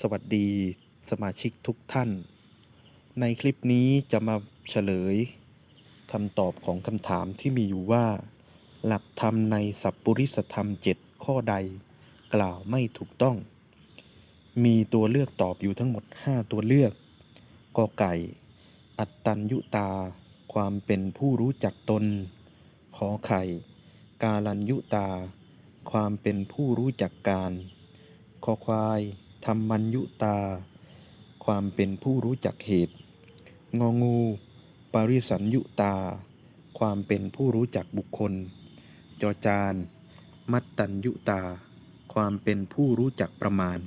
สวัสดีสมาชิกทุกท่าน ในคลิปนี้จะมาเฉลยคำตอบของคำถามที่มีอยู่ว่า หลักธรรมในสัพปริสธรรมเจ็ดข้อใด กล่าวไม่ถูกต้อง มีตัวเลือกตอบอยู่ทั้งหมด 5 ตัวเลือกกอไก่ อัตตัญยุตา ความเป็นผู้รู้จักตน ขอไข่ กาลัญยุตา ความเป็นผู้รู้จักการ คอควาย ธรรมัญยุตา ความเป็นผู้รู้จักเหตุ งองู ปริสัญยุตา ความเป็นผู้รู้จักบุคคล จอจาน มัตตัญยุตา ความเป็นผู้รู้จักประมาณ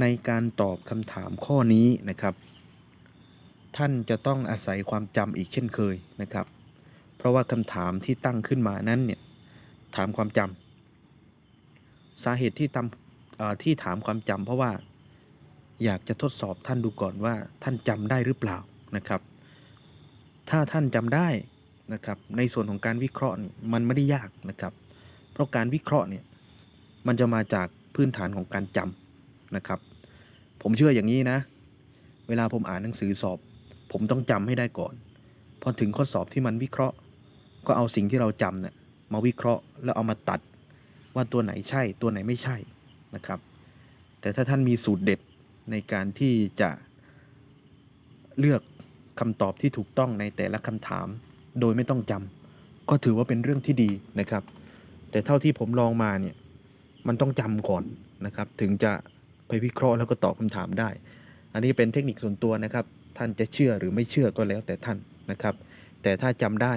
ในการตอบคำถามข้อนี้นะครับ ท่านจะต้องอาศัยความจำอีกเช่นเคยนะครับ เพราะว่าคำถามที่ตั้งขึ้นมานั้นเนี่ยถามความจำสาเหตุที่ทำ ที่ถามความจำเพราะว่าอยากจะทดสอบท่านดูก่อนว่าท่านจำได้หรือเปล่านะครับ ถ้าท่านจำได้นะครับในส่วนของการวิเคราะห์นี่มันไม่ได้ยากนะครับ เพราะการวิเคราะห์เนี่ยมันจะมาจากพื้นฐานของการจำนะครับ ผมเชื่ออย่างนี้นะ เวลาผมอ่านหนังสือสอบ ผมต้องจำให้ได้ก่อนพอถึงข้อสอบที่มันวิเคราะห์ ก็เอาสิ่งที่เราจำเนี่ยมาวิเคราะห์แล้วเอามาตัดว่าตัวไหนใช่ตัวไหนไม่ใช่ นะครับ แต่ถ้าท่านมีสูตรเด็ดในการที่จะเลือกคำตอบที่ถูกต้องในแต่ละคำถาม โดยไม่ต้องจำก็ถือว่าเป็นเรื่องที่ดีนะครับ แต่เท่าที่ผมลองมาเนี่ยมันต้องจำก่อนนะครับ ถึงจะไปวิเคราะห์แล้วก็ตอบคำถามได้ อันนี้เป็นเทคนิคส่วนตัวนะครับ ท่านจะเชื่อหรือไม่เชื่อก็แล้วแต่ท่านนะครับ แต่ถ้าจำได้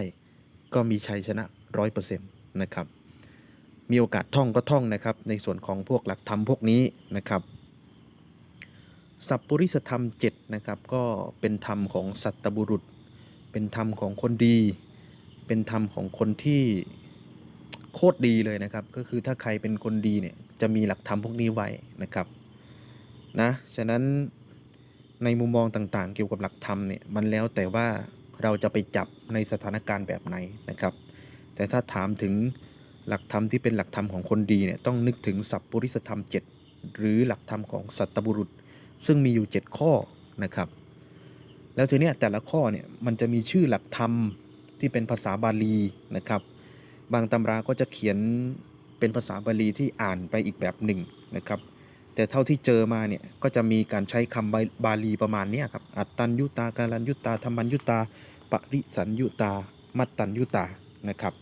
ก็มีชัยชนะร้อยเปอร์เซ็นต์นะครับ มีโอกาสท่องก็ท่องนะครับ ในส่วนของพวกหลักธรรมพวกนี้นะครับสัพปริสธรรม7นะครับก็เป็นธรรมของสัตบุรุษ เป็นธรรมของคนดี เป็นธรรมของคนที่โคตรดีเลยนะครับ ก็คือถ้าใครเป็นคนดีเนี่ยจะมีหลักธรรมพวกนี้ไว้นะครับนะฉะนั้นในมุมมองต่างๆ เกี่ยวกับหลักธรรมเนี่ยมันแล้วแต่ว่าเราจะไปจับในสถานการณ์แบบไหนนะครับ แต่ถ้าถามถึง หลักธรรมที่เป็นหลักธรรมของคนดีเนี่ยต้องนึกถึงสัพปริสธรรม 7 หรือหลักธรรมของสัตบุรุษ ซึ่งมีอยู่ 7 ข้อนะครับ แล้วทีเนี้ยแต่ละข้อเนี่ยมันจะมีชื่อหลักธรรมที่เป็นภาษาบาลีนะครับ บางตำราก็จะเขียนเป็นภาษาบาลีที่อ่านไปอีกแบบหนึ่งนะครับ แต่เท่าที่เจอมาเนี่ยก็จะมีการใช้คำบาลีประมาณนี้ครับ อัตตัญยุตาการัญยุตาธรรมัญยุตา ปริสัญยุตา มัตตัญยุตานะครับ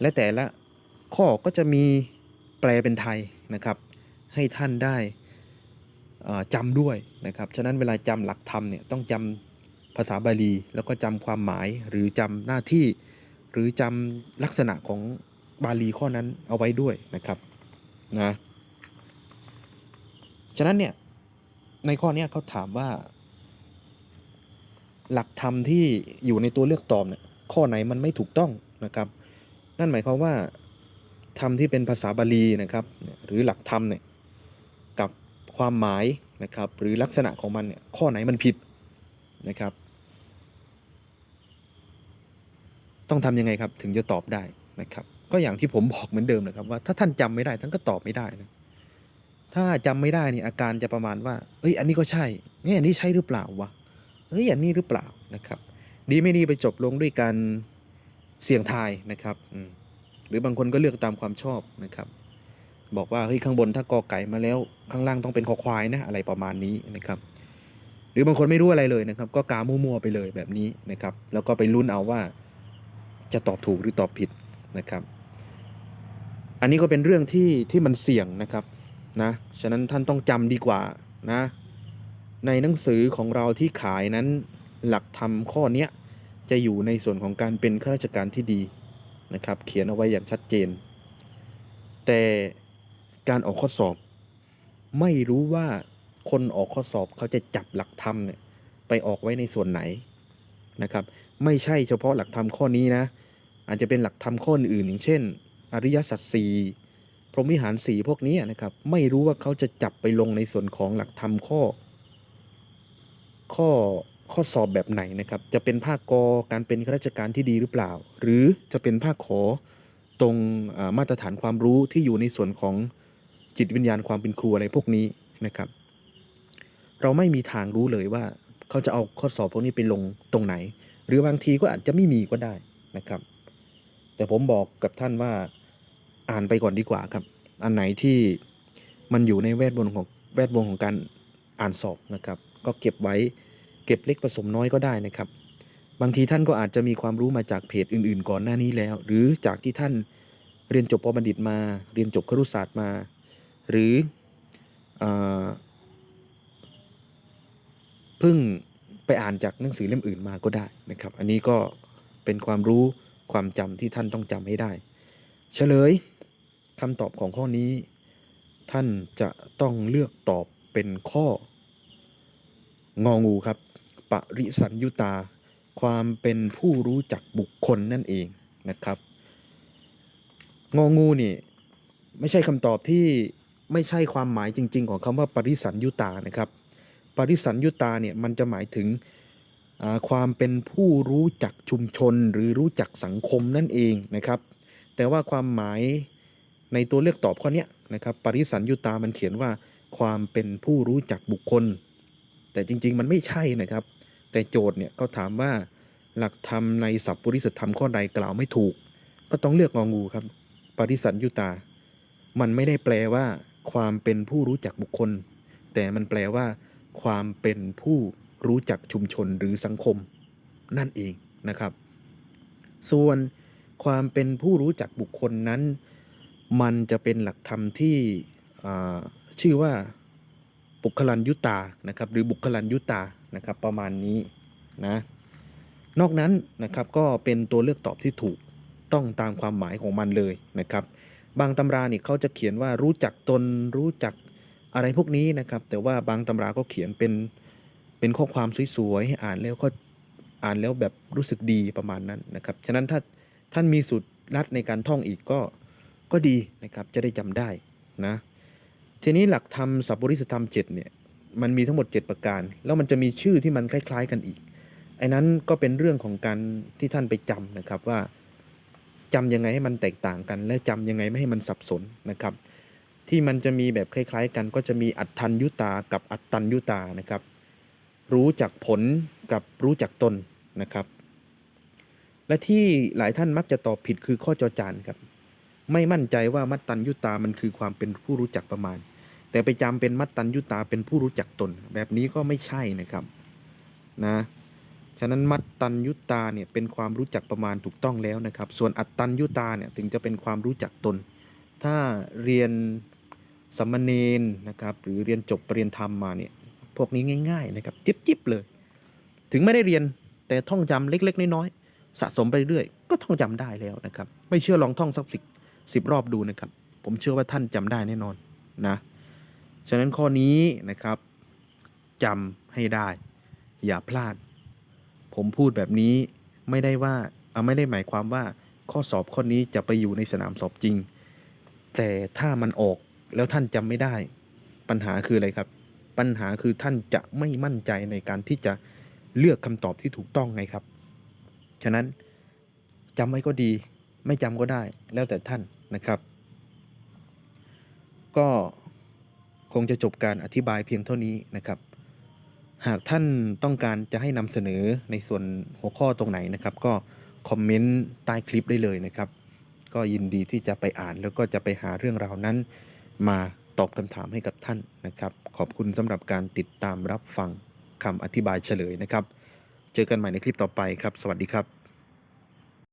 และแต่ละ ข้อก็จะมีแปลเป็นไทยนะครับ ให้ท่านได้จำด้วยนะครับ ฉะนั้นเวลาจำหลักธรรมเนี่ยต้องจำภาษาบาลี แล้วก็จำความหมายหรือจำหน้าที่ หรือจำลักษณะของบาลีข้อนั้นเอาไว้ด้วยนะครับนะฉะนั้นเนี่ยในข้อนี้เขาถามว่า หลักธรรมที่อยู่ในตัวเลือกตอบเนี่ยข้อไหนมันไม่ถูกต้องนะครับ นั่นหมายความว่า ธรรมที่เป็นภาษาบาลีนะครับ หรือหลักธรรมเนี่ยกับความหมายนะครับหรือลักษณะของมันเนี่ยข้อไหนมันผิดนะครับ ต้องทำยังไงครับถึงจะตอบได้นะครับ ก็อย่างที่ผมบอกเหมือนเดิมนะครับว่าถ้าท่านจำไม่ได้ท่านก็ตอบไม่ได้นะถ้าจำไม่ได้นี่อาการจะประมาณว่าเอ้ยอันนี้ก็ใช่เนี่ยอันนี้ใช่หรือเปล่าวะเฮ้ยอันนี้หรือเปล่านะครับ ดีไม่ดีไปจบลงด้วยการเสี่ยงทายนะครับอืม หรือบางคนก็เลือกตามความชอบนะครับ บอกว่าเฮ้ยข้างบนถ้ากอไก่มาแล้วข้างล่างต้องเป็นคอควายนะอะไรประมาณนี้นะครับ หรือบางคนไม่รู้อะไรเลยนะครับ ก็กามั่วๆไปเลยแบบนี้นะครับ แล้วก็ไปลุ้นเอาว่าจะตอบถูกหรือตอบผิดนะครับ อันนี้ก็เป็นเรื่องที่ที่มันเสี่ยงนะครับนะฉะนั้นท่านต้องจำดีกว่านะในหนังสือของเราที่ขายนั้นหลักธรรมข้อเนี้จะอยู่ในส่วนของการเป็นข้าราชการที่ดี นะครับ เขียนเอาไว้อย่างชัดเจน แต่การออกข้อสอบ ไม่รู้ว่าคนออกข้อสอบเขาจะจับหลักธรรมเนี่ยไปออกไว้ในส่วนไหนนะครับ ไม่ใช่เฉพาะหลักธรรมข้อนี้นะ อาจจะเป็นหลักธรรมข้ออื่นอย่างเช่น อริยสัจสี่พรหมวิหารสีพวกนี้นะครับ ไม่รู้ว่าเขาจะจับไปลงในส่วนของหลักธรรมข้อ ข้อ ข้อสอบแบบไหนนะครับ จะเป็นภาคกอการเป็นข้าราชการที่ดีหรือเปล่า หรือจะเป็นภาคขอตรงมาตรฐานความรู้ที่อยู่ในส่วนของจิตวิญญาณความเป็นครูอะไรพวกนี้นะครับ เราไม่มีทางรู้เลยว่าเขาจะเอาข้อสอบพวกนี้ไปลงตรงไหน หรือบางทีก็อาจจะไม่มีก็ได้นะครับ แต่ผมบอกกับท่านว่าอ่านไปก่อนดีกว่าครับ อันไหนที่มันอยู่ในแวดวงของแวดวงของการอ่านสอบนะครับ ก็เก็บไว้ เก็บเล็กผสมน้อยก็ได้นะครับ บางทีท่านก็อาจจะมีความรู้มาจากเพจอื่น ๆ ก่อนหน้านี้แล้ว หรือจากที่ท่านเรียนจบปบัณฑิตมา เรียนจบครุศาสตร์มา หรืออเพิ่งไปอ่านจากหนังสือเล่มอื่นมาก็ได้นะครับ อันนี้ก็เป็นความรู้ความจำที่ท่านต้องจำให้ได้ เฉลยคำตอบของข้อนี้ ท่านจะต้องเลือกตอบเป็นข้ององูครับ ปริสัญยุตา ความเป็นผู้รู้จักบุคคลนั่นเองนะครับ งองูนี่ไม่ใช่คำตอบที่ไม่ใช่ความหมายจริง ๆ ของคำว่าปริสัญยุตานะครับ ปริสัญยุตาเนี่ยมันจะหมายถึงความเป็นผู้รู้จักชุมชนหรือรู้จักสังคมนั่นเองนะครับ แต่ว่าความหมายในตัวเลือกตอบข้อนี้นะครับ ปริสัญยุตามันเขียนว่าความเป็นผู้รู้จักบุคคล แต่จริง ๆ มันไม่ใช่นะครับ แต่โจทย์เนี่ยก็ถามว่าหลักธรรมในสัพปริสธรรมข้อใดกล่าวไม่ถูก ก็ต้องเลือกงองูครับ ปริสัญยุตา มันไม่ได้แปลว่า ความเป็นผู้รู้จักบุคคล แต่มันแปลว่า ความเป็นผู้รู้จักชุมชนหรือสังคม นั่นเองนะครับ ส่วนความเป็นผู้รู้จักบุคคลนั้น มันจะเป็นหลักธรรมที่ชื่อว่าบุคลันยุตานะครับ หรือบุคลันยุตา นะครับประมาณนี้นะนอกนั้นนะครับก็เป็นตัวเลือกตอบที่ถูกต้องตามความหมายของมันเลยนะครับ บางตำราเนี่ยเขาจะเขียนว่ารู้จักตนรู้จักอะไรพวกนี้นะครับ แต่ว่าบางตำราก็เขียนเป็นเป็นข้อความสวยๆให้อ่านแล้วก็อ่านแล้วแบบรู้สึกดีประมาณนั้นนะครับ ฉะนั้นถ้าท่านมีสูตรลัดในการท่องอีกก็ก็ดีนะครับจะได้จำได้นะทีนี้หลักธรรมสัพปริสธรรมเจ็ดเนี่ย มันมีทั้งหมด 7 ประการ แล้วมันจะมีชื่อที่มันคล้าย ๆ กันอีก ไอ้นั้นก็เป็นเรื่องของการที่ท่านไปจำนะครับว่าจำยังไงให้มันแตกต่างกัน และจำยังไงไม่ให้มันสับสนนะครับ ที่มันจะมีแบบคล้าย ๆ กัน ก็จะมีอัตทัญยุตากับอัตตัญยุตานะครับ รู้จักผลกับรู้จักตนนะครับ และที่หลายท่านมักจะตอบผิดคือข้อจอจานครับ ไม่มั่นใจว่ามัตตัญยุตามันคือความเป็นผู้รู้จักประมาณ แต่ไปจำเป็นมัตตัญยุตาเป็นผู้รู้จักตน แบบนี้ก็ไม่ใช่นะครับนะฉะนั้นมัตตัญยุตาเนี่ยเป็นความรู้จักประมาณถูกต้องแล้วนะครับ ส่วนอัตตัญยุตาเนี่ยถึงจะเป็นความรู้จักตน ถ้าเรียนสัมมเนนนะครับหรือเรียนจบปรริญญาธรรมมาเนี่ยพวกนี้ง่าย ๆ นะครับ จิบๆเลย ถึงไม่ได้เรียนแต่ท่องจำเล็ก ๆ น้อยๆสะสมไปเรื่อยก็ท่องจำได้แล้วนะครับ ไม่เชื่อลองท่องสักสิบสิบรอบดูนะครับ ผมเชื่อว่าท่านจำได้แน่นอนนะ ฉะนั้นข้อนี้นะครับจำให้ได้ อย่าพลาด ผมพูดแบบนี้ไม่ได้ว่าไม่ได้หมายความว่าข้อสอบข้อนี้จะไปอยู่ในสนามสอบจริง แต่ถ้ามันออกแล้วท่านจำไม่ได้ ปัญหาคืออะไรครับ ปัญหาคือท่านจะไม่มั่นใจในการที่จะเลือกคำตอบที่ถูกต้องไงครับ ฉะนั้นจำไว้ก็ดี ไม่จำก็ได้แล้วแต่ท่านนะครับ ก็ คงจะจบการอธิบายเพียงเท่านี้นะครับ หากท่านต้องการจะให้นำเสนอในส่วนหัวข้อตรงไหนนะครับ ก็คอมเมนต์ใต้คลิปได้เลยนะครับ ก็ยินดีที่จะไปอ่านแล้วก็จะไปหาเรื่องราวนั้น มาตอบคำถามให้กับท่านนะครับ ขอบคุณสำหรับการติดตามรับฟังคำอธิบายเฉลยนะครับ เจอกันใหม่ในคลิปต่อไปครับ สวัสดีครับ